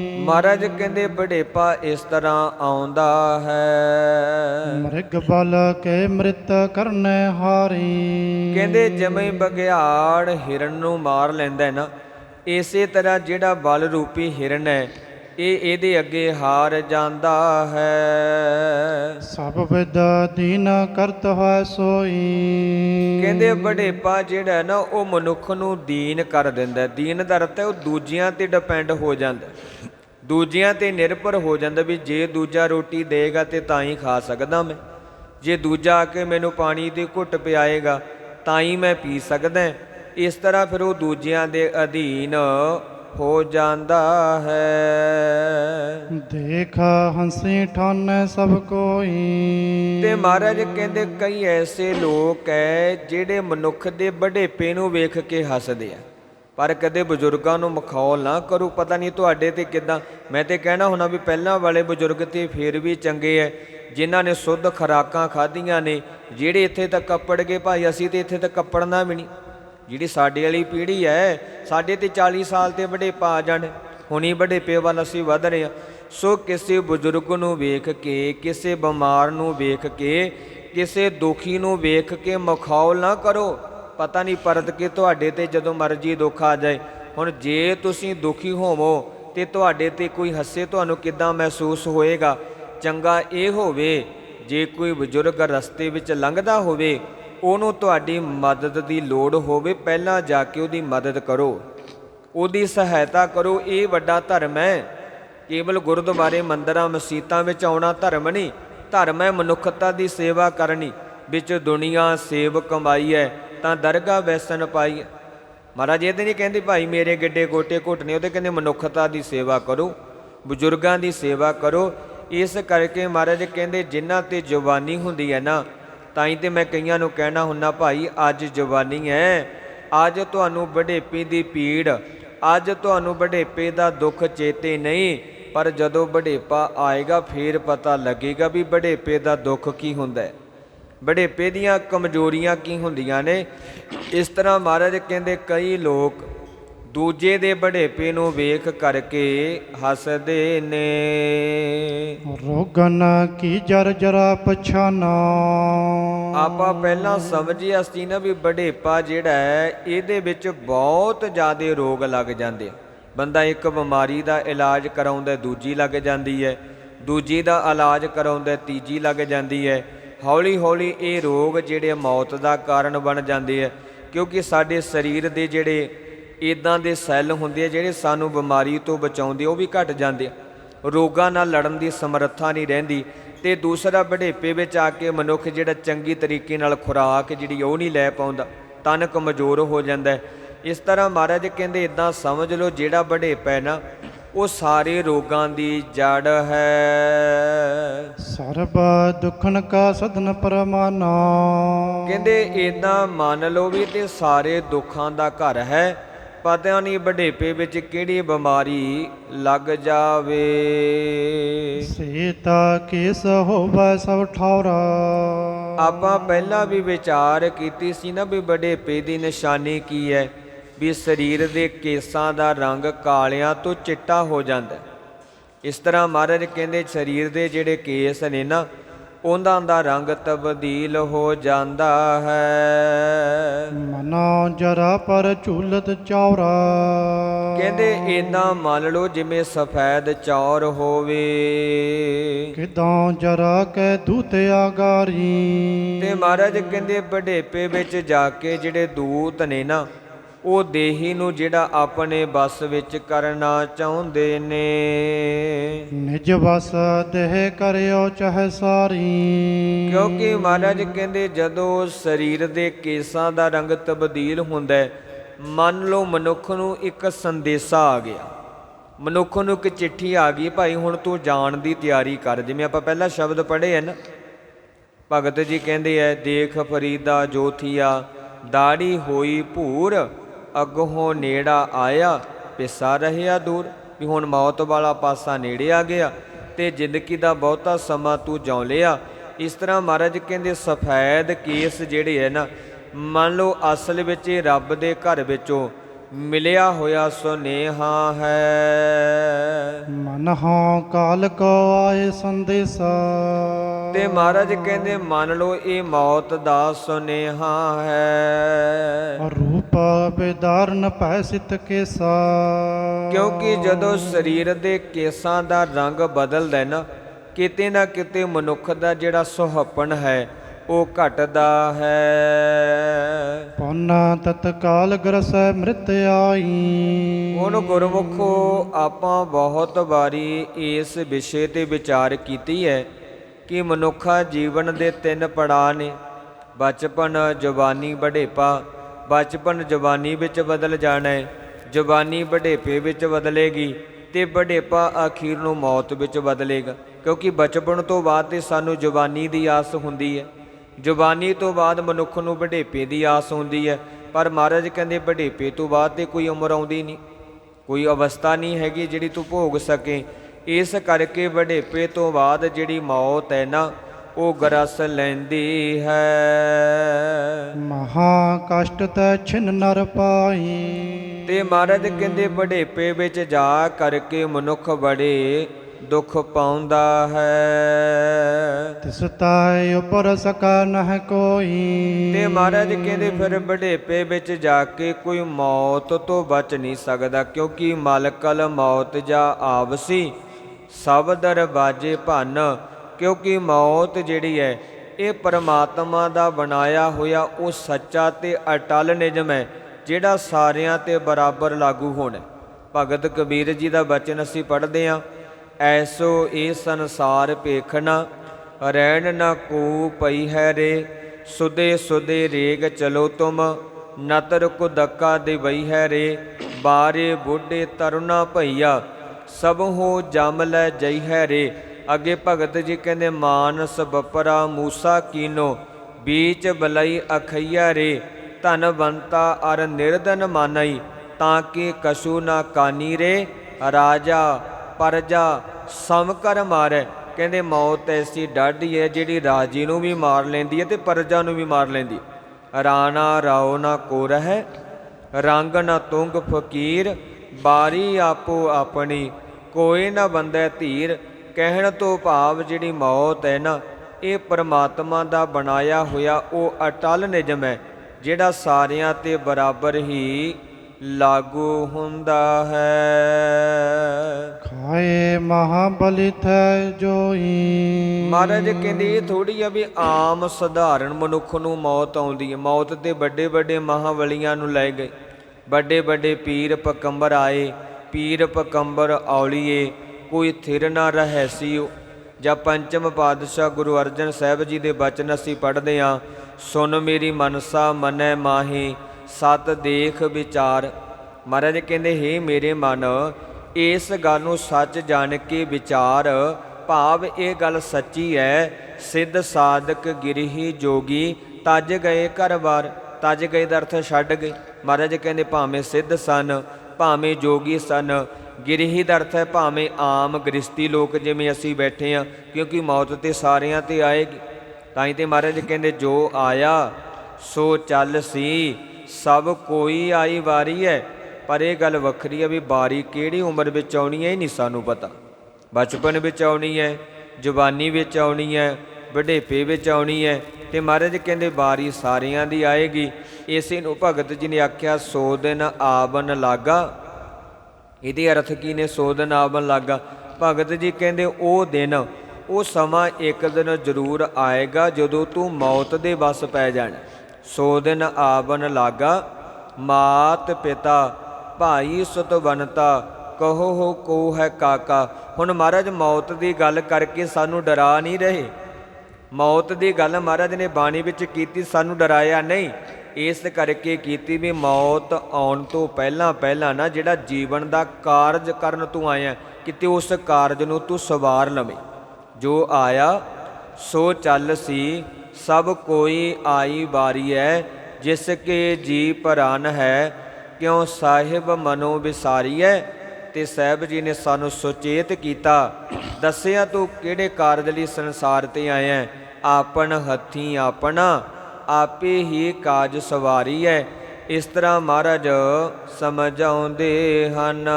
ਮਹਾਰਾਜ ਕਹਿੰਦੇ ਬੜੇਪਾ ਇਸ ਤਰ੍ਹਾਂ ਆਉਂਦਾ ਹੈ ਮ੍ਰਿਗ ਬਲ ਕੇ ਮ੍ਰਿਤ ਕਰਨੇ ਹਾਰੀ ਕਹਿੰਦੇ ਜਿਵੇਂ ਬਗਿਆੜ ਹਿਰਨ ਨੂੰ ਮਾਰ ਲੈਂਦਾ ਹੈ ਨਾ ਇਸੇ ਤਰ੍ਹਾਂ ਜਿਹੜਾ ਬਲ ਰੂਪੀ ਹਿਰਨ ਹੈ ਇਹ ਇਹਦੇ ਅੱਗੇ ਹਾਰ ਜਾਂਦਾ ਹੈ ਸਭ ਵਿਦ ਦੀਨ ਕਰਤ ਹੈ ਸੋਈ ਕਹਿੰਦੇ ਬੜੇਪਾ ਜਿਹੜਾ ਨਾ ਉਹ ਮਨੁੱਖ ਨੂੰ ਦੀਨ ਕਰ ਦਿੰਦਾ। ਦੀਨ ਦਾ ਅਰਥ ਹੈ ਉਹ ਦੂਜਿਆਂ ਤੇ ਡਿਪੈਂਡ ਹੋ ਜਾਂਦਾ। ਦੂਜਿਆਂ ਤੇ ਨਿਰਭਰ ਹੋ ਜਾਂਦਾ ਵੀ ਜੇ ਦੂਜਾ ਰੋਟੀ ਦੇਗਾ ਤੇ ਤਾਂ ਹੀ ਖਾ ਸਕਦਾ ਮੈਂ। ਜੇ ਦੂਜਾ ਆ ਕੇ ਮੈਨੂੰ ਪਾਣੀ ਦੀ ਘੁੱਟ ਪਿਆਏਗਾ ਤਾਂ ਹੀ ਮੈਂ ਪੀ ਸਕਦਾ। ਇਸ ਤਰ੍ਹਾਂ ਫਿਰ ਉਹ ਦੂਜਿਆਂ ਦੇ ਅਧੀਨ ਹੋ ਜਾਂਦਾ ਹੈ। ਦੇਖ ਹੰਸੀ ਠਾਨੈ ਸਭ ਕੋਈ। ਤੇ ਮਹਾਰਾਜ ਕਹਿੰਦੇ ਕਈ ਐਸੇ ਲੋਕ ਐ ਜਿਹੜੇ ਮਨੁੱਖ ਦੇ ਬੜੇਪੇ ਨੂੰ ਵੇਖ ਕੇ ਹੱਸਦੇ ਆ। ਪਰ ਕਦੇ ਬਜ਼ੁਰਗਾਂ ਨੂੰ ਮਖੌਲ ਨਾ ਕਰੋ, ਪਤਾ ਨਹੀਂ ਤੁਹਾਡੇ ਤੇ ਕਿਦਾਂ। ਮੈਂ ਤੇ ਕਹਿਣਾ ਹੁਣਾ ਵੀ ਪਹਿਲਾਂ ਵਾਲੇ ਬਜ਼ੁਰਗ ਤੇ ਫੇਰ ਵੀ ਚੰਗੇ ਐ, ਜਿਨ੍ਹਾਂ ਨੇ ਸੁੱਧ ਖਰਾਕਾਂ ਖਾਧੀਆਂ ਨੇ, ਜਿਹੜੇ ਇੱਥੇ ਤੱਕ ਕੱਪੜ ਗਏ, ਭਾਈ ਅਸੀਂ ਤੇ ਇੱਥੇ ਤੱਕ ਕੱਪੜਨਾ ਵੀ ਨਹੀਂ। ਜਿਹੜੀ ਸਾਡੇ ਵਾਲੀ ਪੀੜ੍ਹੀ ਐ, ਸਾਡੇ ਤੇ 40 ਸਾਲ ਤੇ ਬੜੇਪਾ ਆ ਜਾਣ, ਹੁਣੀ ਬੜੇਪੇ ਵੱਲ ਅਸੀਂ ਵਧ ਰਹੇ ਹਾਂ ਸੋ ਕਿਸੇ ਬਜ਼ੁਰਗ ਨੂੰ ਵੇਖ ਕੇ, ਕਿਸੇ ਬਿਮਾਰ ਨੂੰ ਵੇਖ ਕੇ, ਕਿਸੇ ਦੁਖੀ ਨੂੰ ਵੇਖ ਕੇ ਮਖੌਲ ਨਾ ਕਰੋ। ਪਤਾ ਨਹੀਂ ਪਰਤ ਕੇ ਤੁਹਾਡੇ ਤੇ ਜਦੋਂ ਮਰਜ਼ੀ ਦੁੱਖ ਆ ਜਾਏ। ਹੁਣ ਜੇ ਤੁਸੀਂ ਦੁਖੀ ਹੋਵੋ ਤੇ ਤੁਹਾਡੇ ਤੇ ਕੋਈ ਹੱਸੇ ਤੁਹਾਨੂੰ ਕਿੱਦਾਂ ਮਹਿਸੂਸ ਹੋਏਗਾ? ਚੰਗਾ ਇਹ ਹੋਵੇ, ਜੇ ਕੋਈ ਬਜ਼ੁਰਗ ਰਸਤੇ ਵਿੱਚ ਲੰਘਦਾ ਹੋਵੇ, ਉਹਨੂੰ ਤੁਹਾਡੀ ਮਦਦ ਦੀ ਲੋੜ ਹੋਵੇ, ਪਹਿਲਾਂ ਜਾ ਕੇ ਉਹਦੀ ਮਦਦ ਕਰੋ। ਉਹਦੀ ਸਹਾਇਤਾ ਕਰੋ, ਇਹ ਵੱਡਾ ਧਰਮ ਹੈ। ਕੇਵਲ ਗੁਰਦੁਆਰੇ ਮੰਦਰਾਂ ਮਸੀਤਾਂ ਵਿੱਚ ਆਉਣਾ ਧਰਮ ਨਹੀਂ, ਧਰਮ ਹੈ ਮਨੁੱਖਤਾ ਦੀ ਸੇਵਾ ਕਰਨੀ। ਵਿੱਚ ਦੁਨੀਆ ਸੇਵ ਕਮਾਈ ਹੈ, ਤਾਂ ਦਰਗਾਹ ਵੈਸਨ ਪਾਈ ਮਹਾਰਾਜ ਇਹ ਤੇ ਨਹੀਂ ਕਹਿੰਦੇ ਭਾਈ ਮੇਰੇ ਗਿੱਡੇ ਗੋਟੇ ਘੁੱਟਨੇ ਉਹਦੇ ਕਹਿੰਦੇ ਮਨੁੱਖਤਾ ਦੀ ਸੇਵਾ ਕਰੋ, ਬਜ਼ੁਰਗਾਂ ਦੀ ਸੇਵਾ ਕਰੋ। ਇਸ ਕਰਕੇ ਮਹਾਰਾਜ ਕਹਿੰਦੇ ਜਿਨ੍ਹਾਂ ਤੇ ਜਵਾਨੀ ਹੁੰਦੀ ਹੈ ਨਾ, ਤਾਂ ਹੀ ਤੇ ਮੈਂ ਕਈਆਂ ਨੂੰ ਕਹਿਣਾ ਹੁੰਨਾ, ਭਾਈ ਅੱਜ ਜਵਾਨੀ ਹੈ, ਅੱਜ ਤੁਹਾਨੂੰ ਬੜੇਪੇ ਦੀ ਪੀੜ ਅੱਜ ਤੁਹਾਨੂੰ ਬੜੇਪੇ ਦਾ ਦੁੱਖ ਚੇਤੇ ਨਹੀਂ, ਪਰ ਜਦੋਂ ਬੜੇਪਾ ਆਏਗਾ, ਫੇਰ ਪਤਾ ਲੱਗੇਗਾ ਵੀ ਬੜੇਪੇ ਦਾ ਦੁੱਖ ਕੀ ਹੁੰਦਾ ਹੈ। ਬੜੇਪੇ ਦੀਆਂ ਕਮਜ਼ੋਰੀਆਂ ਕੀ ਹੁੰਦੀਆਂ ਨੇ? ਇਸ ਤਰ੍ਹਾਂ ਮਹਾਰਾਜ ਕਹਿੰਦੇ ਕਈ ਲੋਕ ਦੂਜੇ ਦੇ ਬੜੇਪੇ ਨੂੰ ਵੇਖ ਕਰਕੇ ਹੱਸਦੇ ਨੇ। ਰੋਗਨ ਕੀ ਜਰ ਜਰਾ ਪਛਾਨਾ। ਆਪਾਂ ਪਹਿਲਾਂ ਸਮਝਿਆ ਸੀ ਨਾ ਵੀ ਬੜੇਪਾ ਜਿਹੜਾ ਹੈ ਇਹਦੇ ਵਿੱਚ ਬਹੁਤ ਜ਼ਿਆਦੇ ਰੋਗ ਲੱਗ ਜਾਂਦੇ ਬੰਦਾ ਇੱਕ ਬਿਮਾਰੀ ਦਾ ਇਲਾਜ ਕਰਾਉਂਦਾ ਦੂਜੀ ਲੱਗ ਜਾਂਦੀ ਹੈ। ਦੂਜੀ ਦਾ ਇਲਾਜ ਕਰਾਉਂਦਾ ਤੀਜੀ ਲੱਗ ਜਾਂਦੀ ਹੈ। ਹੌਲੀ ਹੌਲੀ ਇਹ ਰੋਗ ਜਿਹੜੇ ਮੌਤ ਦਾ ਕਾਰਨ ਬਣ ਜਾਂਦੇ ਆ, ਕਿਉਂਕਿ ਸਾਡੇ ਸਰੀਰ ਦੇ ਜਿਹੜੇ ਇਦਾਂ ਦੇ ਸੈੱਲ ਹੁੰਦੇ ਆ ਜਿਹੜੇ ਸਾਨੂੰ ਬਿਮਾਰੀ ਤੋਂ ਬਚਾਉਂਦੇ ਉਹ ਵੀ ਘਟ ਜਾਂਦੇ ਆ। ਰੋਗਾਂ ਨਾਲ ਲੜਨ ਦੀ ਸਮਰੱਥਾ ਨਹੀਂ ਰਹਿੰਦੀ ਤੇ ਦੂਸਰਾ ਬੜੇਪੇ ਵਿੱਚ ਆ ਕੇ ਮਨੁੱਖ ਜਿਹੜਾ ਚੰਗੀ ਤਰੀਕੇ ਨਾਲ ਖੁਰਾਕ ਜਿਹੜੀ ਉਹ ਨਹੀਂ ਲੈ ਪਾਉਂਦਾ ਤਨ ਕਮਜ਼ੋਰ ਹੋ ਜਾਂਦਾ। ਇਸ ਤਰ੍ਹਾਂ ਮਹਾਰਾਜ ਕਹਿੰਦੇ ਇਦਾਂ ਸਮਝ ਲਓ ਜਿਹੜਾ ਬੜੇਪਾ ਹੈ ਨਾ ਉਹ ਸਾਰੇ ਰੋਗਾਂ ਦੀ ਜੜ ਹੈ। ਸਰਬ ਦੁਖਨ ਕਾ ਸਦਨ ਪਰਮਾਨਾ। ਕਹਿੰਦੇ ਇਦਾਂ ਮੰਨ ਲਓ ਵੀ ਤੇ ਸਾਰੇ ਦੁੱਖਾਂ ਦਾ ਘਰ ਹੈ ਪਤਾ ਨਹੀਂ ਬੜੇਪੇ ਵਿੱਚ ਕਿਹੜੀ ਬਿਮਾਰੀ ਲੱਗ ਜਾਵੇ। ਸੀਤਾ ਕੇਸ ਹੋਵੇ ਸਭ ਠੌਰਾ। ਆਪਾਂ ਪਹਿਲਾਂ ਵੀ ਵਿਚਾਰ ਕੀਤੀ ਸੀ ਨਾ ਵੀ ਬੜੇਪੇ ਦੀ ਨਿਸ਼ਾਨੀ ਕੀ ਹੈ। ਵੀ ਸਰੀਰ ਦੇ ਕੇਸਾਂ ਦਾ ਰੰਗ ਕਾਲਿਆਂ ਤੋਂ ਚਿੱਟਾ ਹੋ ਜਾਂਦਾ। ਇਸ ਤਰ੍ਹਾਂ ਮਹਾਰਾਜ ਕਹਿੰਦੇ ਸਰੀਰ ਦੇ ਜਿਹੜੇ ਕੇਸ ਨੇ ਨਾ ਉਹਨਾਂ ਦਾ ਰੰਗ ਤਬਦੀਲ ਹੋ ਜਾਂਦਾ ਹੈ। ਮਨੋ ਜਰਾ ਪਰ ਝੂਲਤ ਚੌਰਾ। ਕਹਿੰਦੇ ਇਦਾਂ ਮੰਨ ਲਓ ਜਿਵੇਂ ਸਫੈਦ ਚੌਰ ਹੋਵੇ। ਕਿਦੋਂ ਜਰਾ ਕੈ ਦੂਤ ਆਗਾਰੀ। ਤੇ ਮਹਾਰਾਜ ਕਹਿੰਦੇ ਬੜੇਪੇ ਵਿੱਚ ਜਾ ਕੇ ਜਿਹੜੇ ਦੂਤ ਨੇ ਨਾ ਉਹ ਦੇਹੀ ਨੂੰ ਜਿਹੜਾ ਆਪਣੇ ਬਸ ਵਿੱਚ ਕਰਨਾ ਚਾਹੁੰਦੇ ਨੇ। ਨਿਜ ਵਸ ਦੇਹ ਕਰਿਓ ਚਾਹੇ ਸਾਰੀ। ਕਿਉਂਕਿ ਮਹਾਰਾਜ ਕਹਿੰਦੇ ਜਦੋਂ ਸਰੀਰ ਦੇ ਕੇਸਾਂ ਦਾ ਰੰਗ ਤਬਦੀਲ ਹੁੰਦਾ ਹੈ ਮੰਨ ਲਓ ਮਨੁੱਖ ਨੂੰ ਇੱਕ ਸੰਦੇਸ਼ਾ ਆ ਗਿਆ। ਮਨੁੱਖ ਨੂੰ ਇੱਕ ਚਿੱਠੀ ਆ ਗਈ ਭਾਈ ਹੁਣ ਤੂੰ ਜਾਣ ਦੀ ਤਿਆਰੀ ਕਰ। ਜਿਵੇਂ ਆਪਾਂ ਪਹਿਲਾਂ ਸ਼ਬਦ ਪੜ੍ਹੇ ਹਨ ਭਗਤ ਜੀ ਕਹਿੰਦੇ ਐ ਦੇਖ ਫਰੀਦਾ ਜੋਥੀਆ ਦਾੜੀ ਹੋਈ ਭੂਰ ਅੱਗੋਂ ਨੇੜਾ ਆਇਆ ਪਿਸਾ ਰਹਿਆ ਦੂਰ ਵੀ ਹੁਣ ਮੌਤ ਵਾਲਾ ਪਾਸਾ ਨੇੜੇ ਆ ਗਿਆ ਤੇ ਜ਼ਿੰਦਗੀ ਦਾ ਬਹੁਤਾ ਸਮਾਂ ਤੂੰ ਜਿਉ ਲਿਆ। ਇਸ ਤਰ੍ਹਾਂ ਮਹਾਰਾਜ ਕਹਿੰਦੇ ਸਫੈਦ ਕੇਸ ਜਿਹੜੇ ਹੈ ਨਾ ਮੰਨ ਲਓ ਅਸਲ ਵਿੱਚ ਇਹ ਰੱਬ ਦੇ ਘਰ ਵਿੱਚੋਂ ਮਿਲਿਆ ਹੋਇਆ ਸੁਨੇਹਾ ਹੈ। ਮਨ ਹਉ ਕਾਲ ਕੋ ਆਏ ਸੰਦੇਸਾ। ਤੇ ਮਹਾਰਾਜ ਕਹਿੰਦੇ ਮੰਨ ਲਓ ਇਹ ਮੌਤ ਦਾ ਸੁਨੇਹਾ ਹੈ। ਰੂਪ ਬੇਦਾਰਨ ਭੈ ਸਿਤ ਕੇਸਾ। ਕਿਉਂਕਿ ਜਦੋਂ ਸਰੀਰ ਦੇ ਕੇਸਾਂ ਦਾ ਰੰਗ ਬਦਲਦਾ ਨਾ ਕਿਤੇ ਨਾ ਕਿਤੇ ਮਨੁੱਖ ਦਾ ਜਿਹੜਾ ਸੁਹੱਪਣ ਹੈ ਉਹ ਘਟਦਾ ਹੈ। ਪੁਨ ਤਤਕਾਲ ਗਰਸੈ ਮ੍ਰਿਤ ਆਈ। ਹੁਣ ਗੁਰਮੁਖੋ ਆਪਾਂ ਬਹੁਤ ਵਾਰੀ ਇਸ ਵਿਸ਼ੇ ਤੇ ਵਿਚਾਰ ਕੀਤੀ ਹੈ ਕਿ ਮਨੁੱਖਾ ਜੀਵਨ ਦੇ ਤਿੰਨ ਪੜਾਅ ਨੇ ਬਚਪਨ ਜਵਾਨੀ ਬੁਢੇਪਾ ਬਚਪਨ ਜਵਾਨੀ ਵਿੱਚ ਬਦਲ ਜਾਣਾ ਹੈ। ਜਵਾਨੀ ਬੁਢੇਪੇ ਵਿੱਚ ਬਦਲੇਗੀ ਤੇ ਬੁਢੇਪਾ ਆਖੀਰ ਨੂੰ ਮੌਤ ਵਿੱਚ ਬਦਲੇਗਾ। ਕਿਉਂਕਿ ਬਚਪਨ ਤੋਂ ਬਾਅਦ ਤੇ ਸਾਨੂੰ ਜਵਾਨੀ ਦੀ ਆਸ ਹੁੰਦੀ ਹੈ। ਜਵਾਨੀ ਤੋਂ ਬਾਅਦ ਮਨੁੱਖ ਨੂੰ ਬੁਢੇਪੇ ਦੀ ਆਸ ਹੁੰਦੀ ਹੈ। ਪਰ ਮਹਾਰਾਜ ਕਹਿੰਦੇ ਬੁਢੇਪੇ ਤੋਂ ਬਾਅਦ ਤੇ ਕੋਈ ਉਮਰ ਆਉਂਦੀ ਨਹੀਂ। ਕੋਈ ਅਵਸਥਾ ਨਹੀਂ ਹੈਗੀ ਜਿਹੜੀ ਤੂੰ ਭੋਗ ਸਕੇ। ਇਸ ਕਰਕੇ ਵਡੇਪੇ ਤੋਂ ਬਾਅਦ ਜਿਹੜੀ ਮੌਤ ਹੈ ਨਾ ਉਹ ਗਰਸ ਲੈਂਦੀ ਹੈ। ਮਹਾ ਕਸ਼ਟ ਤੈ ਛਿਨ ਨਰ ਪਾਈ। ਤੇ ਮਹਾਰਾਜ ਕਹਿੰਦੇ ਵਡੇਪੇ ਵਿੱਚ ਜਾ ਕਰਕੇ ਮਨੁੱਖ ਬੜੇ ਦੁੱਖ ਪਾਉਂਦਾ ਹੈ। ਤਿਸ ਤਾਇ ਉਪਰ ਸਕਾ ਨਹ ਕੋਈ। ਤੇ ਮਹਾਰਾਜ ਕਹਿੰਦੇ ਫਿਰ ਵਡੇਪੇ ਵਿੱਚ ਜਾ ਕੇ ਕੋਈ ਮੌਤ ਤੋਂ ਬਚ ਨਹੀਂ ਸਕਦਾ ਕਿਉਂਕਿ ਮਲਕਲ ਮੌਤ ਜਾ ਆਵਸੀ ਸਭ ਦਰਵਾਜੇ ਭੰਨ ਕਿਉਂਕਿ ਮੌਤ ਜਿਹੜੀ ਹੈ, ਇਹ ਪਰਮਾਤਮਾ ਦਾ ਬਣਾਇਆ ਹੋਇਆ ਉਹ ਸੱਚਾ ਤੇ ਅਟਲ ਨਿਯਮ ਹੈ, ਜਿਹੜਾ ਸਾਰਿਆਂ ਤੇ ਬਰਾਬਰ ਲਾਗੂ ਹੋਣਾ ਭਗਤ ਕਬੀਰ ਜੀ ਦਾ ਬਚਨ ਅਸੀਂ ਪੜ੍ਹਦੇ ਹਾਂ, ਐਸੋ ਇਹ ਸੰਸਾਰ ਪੇਖਣਾ ਰਹਿਣ ਨਾ ਕੋ ਪਈ ਹੈ ਰੇ, ਸੁਦੇ ਸੁਦੇ ਰੇਗ ਚਲੋ ਤੁਮ, ਨਤਰ ਕੋ ਦਕਾ ਦੇ ਵਈ ਹੈ ਰੇ, ਬਾਰੇ ਬੁੱਢੇ ਤਰੁਣਾ ਭਈਆ, ਸਭ ਹੋ ਜਮ ਲੈ ਜਈ ਹੈ ਰੇ। ਅੱਗੇ ਭਗਤ ਜੀ ਕਹਿੰਦੇ, ਮਾਨਸ ਬਪਰਾ ਮੂਸਾ ਕੀਨੋ, ਬੀਚ ਬਲਈ ਅਖਈਆ ਰੇ ਧਨਵੰਤਾ ਅਰ ਨਿਰਧਨ ਮਾਨਈ, ਤਾਂ ਕਿ ਕਸ਼ੂ ਨਾ ਕਾਨੀ ਰੇ, ਰਾਜਾ ਪਰਜਾ ਸਮ ਕਰ ਮਾਰੈ। ਕਹਿੰਦੇ, ਮੌਤ ਐਸੀ ਡਾਢੀ ਹੈ ਜਿਹੜੀ ਰਾਜੀ ਨੂੰ ਵੀ ਮਾਰ ਲੈਂਦੀ ਹੈ ਤੇ ਪਰਜਾ ਨੂੰ ਵੀ ਮਾਰ ਲੈਂਦੀ ਰਾਣਾ ਰਾਓ ਨਾ ਕੋ ਰਹਿ, ਰੰਗ ਨਾ ਤੁੰਗ ਫਕੀਰ, ਬਾਰੀ ਆਪੋ ਆਪਣੀ, ਕੋਈ ਨਾ ਬੰਦੈ ਧੀਰ ਕਹਿਣ ਤੋਂ ਭਾਵ ਜਿਹੜੀ ਮੌਤ ਹੈ ਨਾ ਇਹ ਪਰਮਾਤਮਾ ਦਾ ਬਣਾਇਆ ਹੋਇਆ ਉਹ ਅਟਲ ਨਿਯਮ ਹੈ ਜਿਹੜਾ ਸਾਰਿਆਂ ਤੇ ਬਰਾਬਰ ਹੀ ਲਾਗੂ ਹੁੰਦਾ ਹੈ। ਖਾਏ ਮਹਾ ਬਲੀ ਥੈ ਜੋਈ। ਮਹਾਰਾਜ ਕਹਿੰਦੇ ਇਹ ਥੋੜੀ ਆ ਵੀ ਆਮ ਸਧਾਰਨ ਮਨੁੱਖ ਨੂੰ ਮੌਤ ਆਉਂਦੀ ਹੈ। ਮੌਤ ਤੇ ਵੱਡੇ ਵੱਡੇ ਮਹਾਵਲੀਆਂ ਨੂੰ ਲੈ ਗਏ। ਵੱਡੇ ਵੱਡੇ ਪੀਰ ਪਕੰਬਰ ਆਏ ਪੀਰ ਪਕੰਬਰ ਔਲੀਏ ਕੋਈ ਥਿਰ ਨਾ ਰਹਿ ਸੀ ਜਾਂ ਪੰਚਮ ਪਾਤਸ਼ਾਹ ਗੁਰੂ ਅਰਜਨ ਸਾਹਿਬ ਜੀ ਦੇ ਬਚਨ ਅਸੀਂ ਪੜ੍ਹਦੇ ਹਾਂ ਸੁਨ ਮੇਰੀ ਮਨਸਾ ਮਨੈ ਮਾਹੀ, ਸਤ ਦੇਖ ਵਿਚਾਰ। ਮਹਾਰਾਜ ਕਹਿੰਦੇ, ਹੇ ਮੇਰੇ ਮਨ, ਇਸ ਗੱਲ ਨੂੰ ਸੱਚ ਜਾਣ ਕੇ ਵਿਚਾਰ। ਭਾਵ ਇਹ ਗੱਲ ਸੱਚੀ ਹੈ ਸਿੱਧ ਸਾਧਕ ਗਿਰਹੀ ਜੋਗੀ ਤਜ ਗਏ ਘਰ-ਬਾਰ ਤਜ ਗਏ ਦਾ ਅਰਥ ਛੱਡ ਗਏ। ਮਹਾਰਾਜ ਕਹਿੰਦੇ, ਭਾਵੇਂ ਸਿੱਧ ਸਨ, ਭਾਵੇਂ ਜੋਗੀ ਸਨ ਗਿਰਹੀ ਦਾ ਅਰਥ ਹੈ ਭਾਵੇਂ ਆਮ ਗ੍ਰਸਤੀ ਲੋਕ ਜਿਵੇਂ ਅਸੀਂ ਬੈਠੇ ਆ ਕਿਉਂਕਿ ਮੌਤ ਤੇ ਸਾਰਿਆਂ ਤੇ ਆਏਗੀ। ਤਾਂ ਹੀ ਤੇ ਮਹਾਰਾਜ ਕਹਿੰਦੇ, ਜੋ ਆਇਆ, ਸੋ ਚੱਲ ਸੀ। ਸਭ ਕੋਈ ਆਈ ਵਾਰੀ ਹੈ, ਪਰ ਇਹ ਗੱਲ ਵੱਖਰੀ ਹੈ ਵੀ ਬਾਰੀ ਕਿਹੜੀ ਉਮਰ ਵਿੱਚ ਆਉਣੀ ਹੈ, ਇਹ ਨਹੀਂ ਸਾਨੂੰ ਪਤਾ। ਬਚਪਨ ਵਿੱਚ ਆਉਣੀ ਹੈ, ਜਵਾਨੀ ਵਿੱਚ ਆਉਣੀ ਹੈ, ਵਡੇਪੇ ਵਿੱਚ ਆਉਣੀ ਹੈ। ਤੇ ਮਹਾਰਾਜ ਕਹਿੰਦੇ ਬਾਰੀ ਸਾਰਿਆਂ ਦੀ ਆਏਗੀ। ਇਸੇ ਨੂੰ ਭਗਤ ਜੀ ਨੇ ਆਖਿਆ, ਸੋ ਦਿਨ ਆਵਨ ਲਾਗਾ। ਇਹਦੇ ਅਰਥ ਕੀ ਨੇ? ਸੋ ਦਿਨ ਆਵਣ ਲਾਗਾ। ਭਗਤ ਜੀ ਕਹਿੰਦੇ, ਉਹ ਦਿਨ, ਉਹ ਸਮਾਂ ਇੱਕ ਦਿਨ ਜ਼ਰੂਰ ਆਏਗਾ ਜਦੋਂ ਤੂੰ ਮੌਤ ਦੇ ਵਸ ਪੈ ਜਾਣਾ। ਸੋ ਦਿਨ ਆਵਣ ਲਾਗਾ। ਮਾਤ ਪਿਤਾ, ਭਾਈ ਸੁਤਵੰਤਾ, ਕਹੋ ਹੋ ਕੋ ਹੈ ਕਾਕਾ। ਹੁਣ ਮਹਾਰਾਜ, ਮੌਤ ਦੀ ਗੱਲ ਕਰਕੇ ਸਾਨੂੰ ਡਰਾ ਨਹੀਂ ਰਹੇ। ਮੌਤ ਦੀ ਗੱਲ ਮਹਾਰਾਜ ਨੇ ਬਾਣੀ ਵਿੱਚ ਕੀਤੀ, ਸਾਨੂੰ ਡਰਾਇਆ ਨਹੀਂ। ਇਸ ਕਰਕੇ ਕੀਤੀ ਵੀ ਮੌਤ ਆਉਣ ਤੋਂ ਪਹਿਲਾਂ ਪਹਿਲਾਂ ਨਾ ਜਿਹੜਾ ਜੀਵਨ ਦਾ ਕਾਰਜ ਕਰਨ ਤੂੰ ਆਇਆ, ਕਿਤੇ ਉਸ ਕਾਰਜ ਨੂੰ ਤੂੰ ਸਵਾਰ ਲਵੇਂ। ਜੋ ਆਇਆ, ਸੋ ਚੱਲ ਸੀ, ਸਭ ਕੋਈ ਆਈ ਵਾਰੀ ਹੈ ਜਿਸ ਕੇ ਜੀ ਪਰਾਨ ਹੈ, ਕਿਉ ਸਾਹਿਬ ਮਨੋ ਵਿਸਾਰੀਐ ਤੇ ਸਾਹਿਬ ਜੀ ਨੇ ਸਾਨੂੰ ਸੁਚੇਤ ਕੀਤਾ, ਦੱਸਿਆ ਤੂੰ ਕਿਹੜੇ ਕਾਰਜ ਲਈ ਸੰਸਾਰ ਤੇ ਆਇਆ, ਆਪਣ ਆਪਨ ਹੱਥੀ ਆਪਣਾ ਆਪੇ ਹੀ ਕਾਜ ਸਵਾਰੀ ਹੈ ਇਸ ਤਰ੍ਹਾਂ ਮਹਾਰਾਜ ਸਮਝਾਉਂਦੇ ਹਨ।